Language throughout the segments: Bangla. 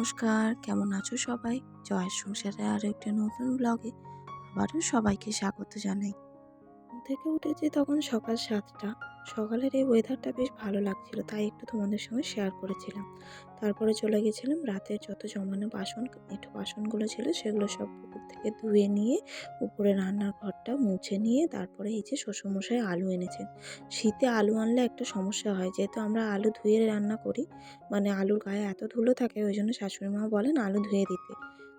নমস্কার কেমন আছো সবাই? জয়ের সংসারে আরও একটা নতুন ব্লগে আবারও সবাইকে স্বাগত জানাই। থেকে উঠেছি তখন সকাল সাতটা। সকালের এই ওয়েদারটা বেশ ভালো লাগছিল, তাই একটু তোমাদের সঙ্গে শেয়ার করেছিলাম। তারপরে চলে গেছিলাম রাতের যত জমানো বাসন একটু বাসনগুলো ছিল সেগুলো সব পুকুর থেকে ধুয়ে নিয়ে, উপরে রান্নার ঘরটা মুছে নিয়ে, তারপরে এই যে শ্বশুরমশাই আলু এনেছেন। শীতে আলু আনলে একটা সমস্যা হয়, যেহেতু আমরা আলু ধুয়ে রান্না করি মানে আলুর গায়ে এত ধুলো থাকে, ওই জন্য শাশুড়ি মা বলেন আলু ধুয়ে দিতে।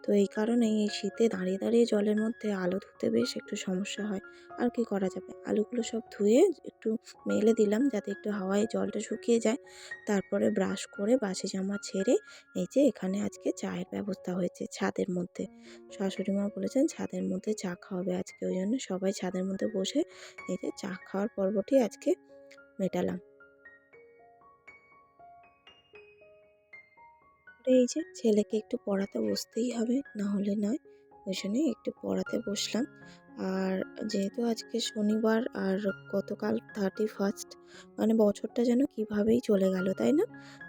তো এই কারণেই এই শীতে দাঁড়িয়ে দাঁড়িয়ে জলের মধ্যে আলু ধুতে বেশ একটু সমস্যা হয়। আর কি করা যাবে? আলুগুলো সব ধুয়ে একটু মেলে দিলাম যাতে একটু হাওয়ায় জলটা শুকিয়ে যায়। তারপরে ব্রাশ করে বাসি জামা ছেড়ে এই যে এখানে আজকে চায়ের ব্যবস্থা হয়েছে ছাদের মধ্যে। শাশুড়ি মা বলেছেন ছাদের মধ্যে চা খাওয়াবে আজকে, ওই জন্য সবাই ছাদের মধ্যে বসে এই যে চা খাওয়ার পর্বটি আজকে মেটালাম। তারপরে এই যে ছেলেকে একটু পড়াতে বসতেই হবে, না হলে নয়। ওই জন্যই একটু পড়াতে বসলাম। আর যেহেতু আজকে শনিবার আর গতকাল থার্টি ফার্স্ট মানে বছরটা যেন কীভাবেই চলে গেল, তাই না?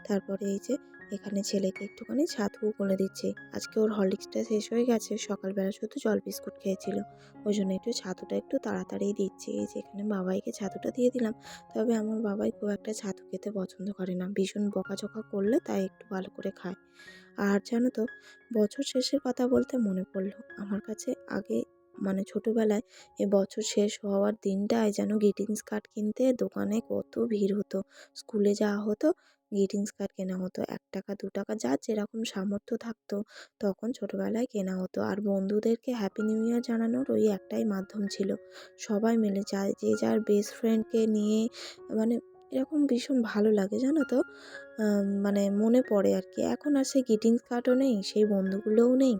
তারপরে এই যে এখানে ছেলেকে একটুখানি ছাতু বলে দিচ্ছি। আজকে ওর হরলিক্সটা শেষ হয়ে গেছে, সকালবেলা শুধু জল বিস্কুট খেয়েছিল। ওই জন্য একটু ছাতুটা একটু তাড়াতাড়ি দিচ্ছি। এই যে এখানে বাবাইকে ছাতুটা দিয়ে দিলাম, তবে আমার বাবাই খুব একটা ছাতু খেতে পছন্দ করে না। ভীষণ বকাঝকা করলে তাই একটু ভালো করে খায়। আর জানো তো, বছর শেষের কথা বলতে মনে পড়ল, আমার কাছে আগে মানে ছোটোবেলায় এ বছর শেষ হওয়ার দিনটায় যেন গ্রিটিংস কার্ড কিনতে দোকানে কত ভিড় হতো। স্কুলে যাওয়া হতো গ্রিটিংস কার্ড কেনা হতো এক টাকা দু টাকা যার যেরকম সামর্থ্য থাকতো। তখন ছোটোবেলায় কেনা হতো। আর বন্ধুদেরকে হ্যাপি নিউ ইয়ার জানানোর ওই একটাই মাধ্যম ছিল। সবাই মিলে যা যে যার বেস্ট ফ্রেন্ডকে নিয়ে মানে এরকম ভীষণ ভালো লাগে জানো তো? মানে মনে পড়ে আর কি। এখন আর সেই গ্রিটিংস কার্ডও নেই সেই বন্ধুগুলোও নেই।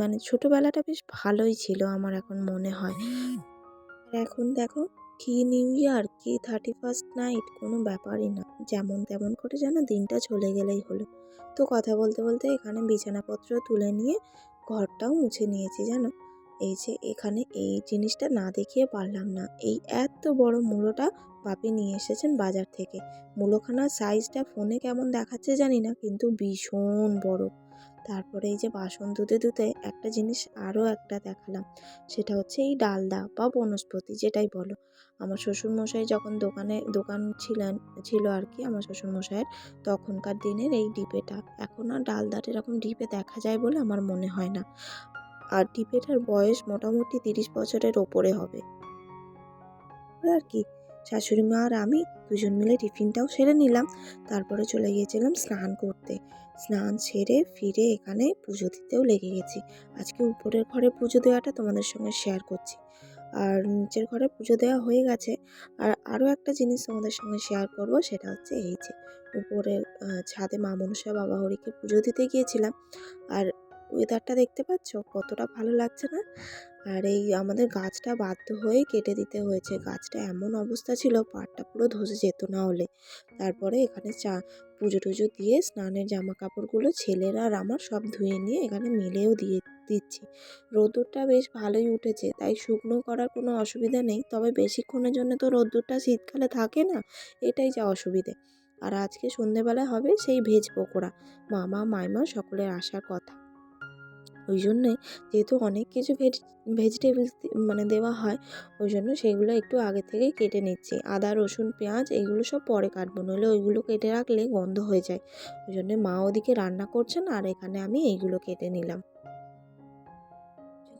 মানে ছোটোবেলাটা বেশ ভালোই ছিল আমার এখন মনে হয়। আর এখন দেখো কি নিউ ইয়ার কি থার্টি ফার্স্ট নাইট কোনো ব্যাপারই না। যেমন তেমন করে যেন দিনটা চলে গেলেই হলো। তো কথা বলতে বলতে এখানে বিছানাপত্র তুলে নিয়ে ঘরটাও মুছে নিয়েছি, জানো? এই যে এখানে এই জিনিসটা না দেখিয়ে পারলাম না। এই এত বড় মূলোটা বাপি নিয়ে এসেছেন বাজার থেকে। মূলোখানার সাইজটা ফোনে কেমন দেখাচ্ছে জানি না, কিন্তু ভীষণ বড়। তারপরে এই যে বাসন ধুতে ধুতে একটা জিনিস আরও একটা দেখালাম। সেটা হচ্ছে এই ডালদা বা বনস্পতি যেটাই বলো। আমার শ্বশুরমশাই যখন দোকানে, দোকান ছিলেন, ছিল আর কি আমার শ্বশুরমশাইয়ের, তখনকার দিনের এই ডিপেটা। এখন আর ডালদাটা এরকম ডিপে দেখা যায় বলে আমার মনে হয় না। আর ডিপেটার বয়স মোটামুটি তিরিশ বছরের ওপরে হবে। আর কি শাশুড়ি মা আর আমি দুজন মিলে টিফিনটাও সেরে নিলাম। তারপরে চলে গিয়েছিলাম স্নান করতে। স্নান সেরে ফিরে এখানে পুজো দিতেও লেগে গেছি। আজকে উপরের ঘরে পুজো দেওয়াটা তোমাদের সঙ্গে শেয়ার করছি। আর নিচের ঘরে পুজো দেওয়া হয়ে গেছে। আর আরও একটা জিনিস তোমাদের সঙ্গে শেয়ার করব, সেটা হচ্ছে এই যে উপরে ছাদে মা মনসা বাবা হরিকে পুজো দিতে গিয়েছিলাম। আর ওয়েদারটা দেখতে পাচ্ছ কতটা ভালো লাগছে না? আর এই আমাদের গাছটা বাধ্য হয়ে কেটে দিতে হয়েছে। গাছটা এমন অবস্থা ছিল, পাড়টা পুরো ধসে যেত না হলে। তারপরে এখানে চা, পুজো টুজো দিয়ে স্নানের জামা কাপড়গুলো ছেলেরা আর আমার সব ধুয়ে নিয়ে এখানে মেলেও দিয়ে দিচ্ছি। রোদ্দুরটা বেশ ভালোই উঠেছে, তাই শুকনো করার কোনো অসুবিধা নেই। তবে বেশিক্ষণের জন্য তো রোদ্দুরটা শীতকালে থাকে না, এটাই যা অসুবিধে। আর আজকে সন্ধেবেলা হবে সেই ভেজ পকোড়া। মামা, মাইমা সকলের আসার কথা। ওই জন্যে যেহেতু অনেক কিছু ভেজ ভেজিটেবলস মানে দেওয়া হয় ওই জন্য সেইগুলো একটু আগে থেকে কেটে নিচ্ছি। আদা, রসুন, পেঁয়াজ এইগুলো সব পরে কাটবো, নইলে ওইগুলো কেটে রাখলে গন্ধ হয়ে যায়। ওই জন্যে মা ওদিকে রান্না করছেন আর এখানে আমি এইগুলো কেটে নিলাম।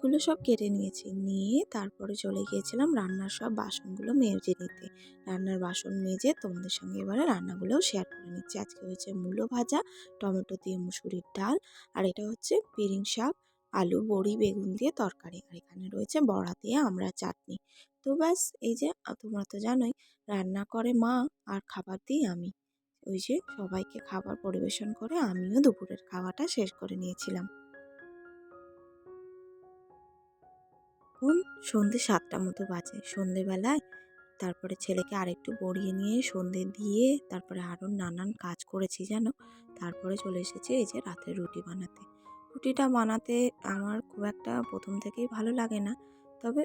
এগুলো সব কেটে নিয়েছি। নিয়ে তারপরে চলে গিয়েছিলাম রান্নার সব বাসনগুলো মেজে নিতে। রান্নার বাসন মেজে তোমাদের সঙ্গে এবারে রান্নাগুলোও শেয়ার করে নিচ্ছি। আজকে হয়েছে মূলো ভাজা, টমেটো দিয়ে মুসুরির ডাল, আর এটা হচ্ছে পিরিং শাক, আলু, বড়ি, বেগুন দিয়ে তরকারি। আর এখানে রয়েছে বড়া দিয়ে আমরা চাটনি। তো ব্যাস, এই যে তোমরা তো জানোই, রান্না করে মা আর খাবার দিই আমি। ওই যে, সবাইকে খাবার পরিবেশন করে আমিও দুপুরের খাওয়াটা শেষ করে নিয়েছিলাম। এখন সন্ধে সাতটা মতো বাজে। সন্ধেবেলায় তারপরে ছেলেকে আরেকটু গড়িয়ে নিয়ে সন্ধে দিয়ে তারপরে আরও নানান কাজ করেছি যেন তারপরে চলে এসেছি এই যে রাতের রুটি বানাতে। রুটিটা বানাতে আমার খুব একটা প্রথম থেকেই ভালো লাগে না। তবে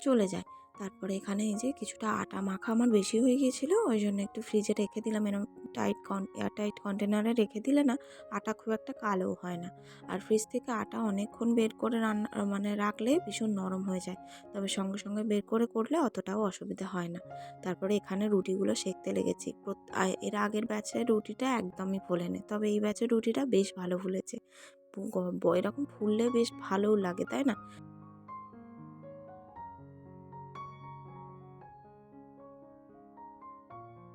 চলে যায়। তারপরে এখানে এই যে কিছুটা আটা মাখা আমার বেশি হয়ে গিয়েছিল ওই জন্য একটু ফ্রিজে রেখে দিলাম। এরকম টাইট কন এয়ার টাইট কন্টেনারে রেখে দিলে না আটা খুব একটা কালোও হয় না। আর ফ্রিজ থেকে আটা অনেকক্ষণ বের করে রান্না মানে রাখলে ভীষণ নরম হয়ে যায়। তবে সঙ্গে সঙ্গে বের করে করলে অতটাও অসুবিধা হয় না। তারপরে এখানে রুটিগুলো সেঁকতে লেগেছি। এর আগের ব্যাচের রুটিটা একদমই ফোলেনি, তবে এই ব্যাচের রুটিটা বেশ ভালো ফুলেছে। এরকম ফুললে বেশ ভালোও লাগে, তাই না?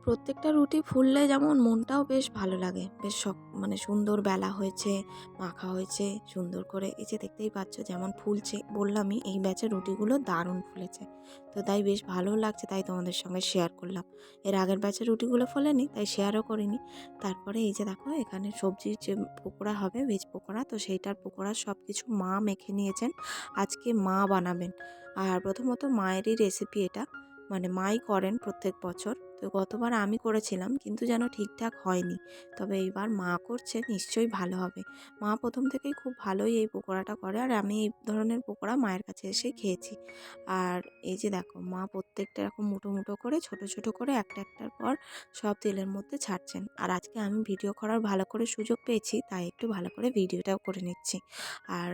প্রত্যেকটা রুটি ফুললে যেমন মনটাও বেশ ভালো লাগে। বেশ শক মানে সুন্দর বেলা হয়েছে, মাখা হয়েছে, সুন্দর করে এই যে দেখতেই পাচ্ছ যেমন ফুলছে, বললামই এই ব্যাচের রুটিগুলো দারুণ ফুলেছে। তো তাই বেশ ভালো লাগছে তাই তোমাদের সঙ্গে শেয়ার করলাম। এর আগের ব্যাচের রুটিগুলো ফোলেনি, তাই শেয়ারও করিনি। তারপরে এই যে দেখো এখানে সবজির যে পকোড়া হবে ভেজ পকোড়া, তো সেইটার পকোড়া সব কিছু মা মেখে নিয়েছেন। আজকে মা বানাবেন। আর প্রথমত মায়েরই রেসিপি এটা। মানে মাই করেন প্রত্যেক বছর। তো গতবার আমি করেছিলাম, কিন্তু যেন ঠিকঠাক হয়নি। তবে এইবার মা করছে, নিশ্চয়ই ভালো হবে। মা প্রথম থেকেই খুব ভালোই এই পকোড়াটা করে, আর আমি এই ধরনের পকোড়া মায়ের কাছে এসে খেয়েছি। আর এই যে দেখো, মা প্রত্যেকটা এরকম মুঠো মুঠো করে, ছোট ছোট করে একটা একটার পর সব তেলের মধ্যে ছাড়ছেন। আর আজকে আমি ভিডিও করার ভালো করে সুযোগ পেয়েছি, তাই একটু ভালো করে ভিডিওটাও করে নিচ্ছি। আর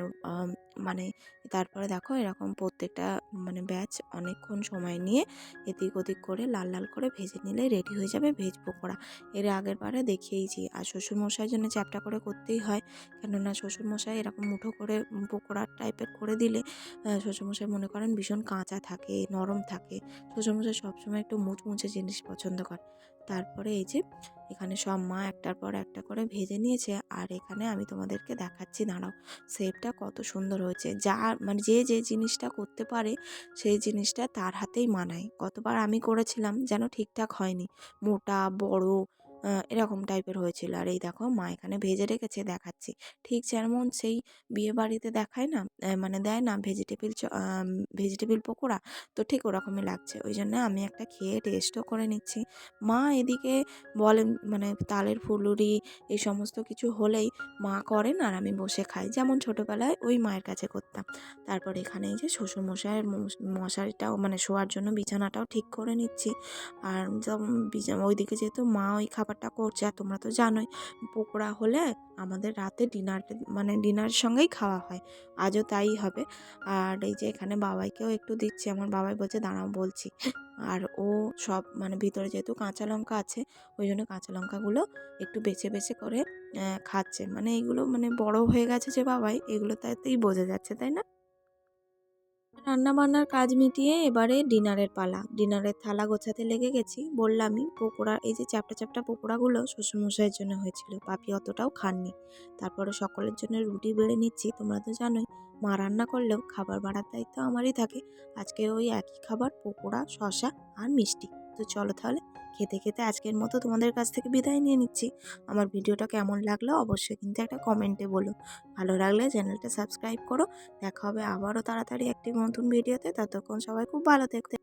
মানে তারপরে দেখো, এরকম প্রত্যেকটা মানে ব্যাচ অনেকক্ষণ সময় নিয়ে এদিক ওদিক করে, লাল লাল করে ভেজে নিলে রেডি হয়ে যাবে ভেজ পকোড়া। এর আগের বারে দেখিয়েছি আর শ্বশুরমশাইয়ের জন্য চ্যাপটা করে করতেই হয়। কেননা শ্বশুরমশাই এরকম মুঠো করে পকোড়া টাইপের করে দিলে শ্বশুর শ্বশুরমশাই মনে করেন ভীষণ কাঁচা থাকে, নরম থাকে। শ্বশুরমশাই সবসময় একটু মুচমুচে জিনিস পছন্দ করে তারপরে এই যে এখানে সব মা একটার পর একটা করে ভেজে নিয়েছে আর এখানে আমি তোমাদেরকে দেখাচ্ছি, দাঁড়াও শেপটা কত সুন্দর হয়েছে। যা মানে যে যে জিনিসটা করতে পারে সেই জিনিসটা তার হাতেই মানায়। কতবার আমি করেছিলাম যেন ঠিকঠাক হয়নি। মোটা, বড় এরকম টাইপের হয়েছিল। আর এই দেখো, মা এখানে ভেজে রেখেছে, দেখাচ্ছি। ঠিক যেমন সেই বিয়ে বাড়িতে দেখায় না মানে দেয় না ভেজিটেবিল ভেজিটেবিল পকোড়া, তো ঠিক ওরকমই লাগছে। ওই জন্য আমি একটা খেয়ে টেস্টও করে নিচ্ছি। মা এদিকে বলেন মানে তালের ফুলুরি, এই সমস্ত কিছু হলেই মা করেন আর আমি বসে খাই। যেমন ছোটোবেলায় ওই মায়ের কাছে করতাম। তারপর এখানে এই যে শ্বশুরমশাইয়ের মশ- মশারিটাও মানে শোয়ার জন্য বিছানাটাও ঠিক করে নিচ্ছি। আর ওইদিকে যেহেতু মা ওই খাবারটা করছে। আর তোমরা তো জানোই, পকোড়া হলে আমাদের রাতে ডিনার মানে ডিনার সঙ্গেই খাওয়া হয়। আজও তাই হবে। আর এই যে এখানে বাবাইকেও একটু দিচ্ছি। আমার বাবাই বলছে, দাঁড়াও, বলছি। আর ও সব মানে ভিতরে যেহেতু কাঁচা লঙ্কা আছে, ওই জন্য কাঁচা লঙ্কাগুলো একটু বেছে বেছে করে খাচ্ছে। মানে এইগুলো মানে বড় হয়ে গেছে যে বাবাই, এগুলো তাতেই বোঝা যাচ্ছে, তাই না? রান্না বান্নার কাজ মিটিয়ে এবারে ডিনারের পালা। ডিনারের থালা গোছাতে লেগে গেছি। বললামই, পকোড়া, এই যে চ্যাপটা চ্যাপটা পকোড়াগুলো শ্বশুরমশাইয়ের জন্য হয়েছিল, পাপি অতটাও খাননি। তারপরে সকলের জন্য রুটি বেড়ে নিচ্ছি, তোমরা তো জানোই, মা রান্না করলেও খাবার বাড়ার দায়িত্ব আমারই থাকে। আজকে ওই একই খাবার, পকোড়া শশা আর মিষ্টি। তো চলো তাহলে, খেতে খেতে আজকের মতো তোমাদের কাছ থেকে বিদায় নিয়ে নিচ্ছি। আমার ভিডিওটা কেমন লাগল অবশ্যই কিন্তু একটা কমেন্টে বলো। ভালো লাগলে চ্যানেলটা সাবস্ক্রাইব করো। দেখা হবে আবারও তাড়াতাড়ি একটি নতুন ভিডিওতে। ততক্ষণ সবাই খুব ভালো থাকতে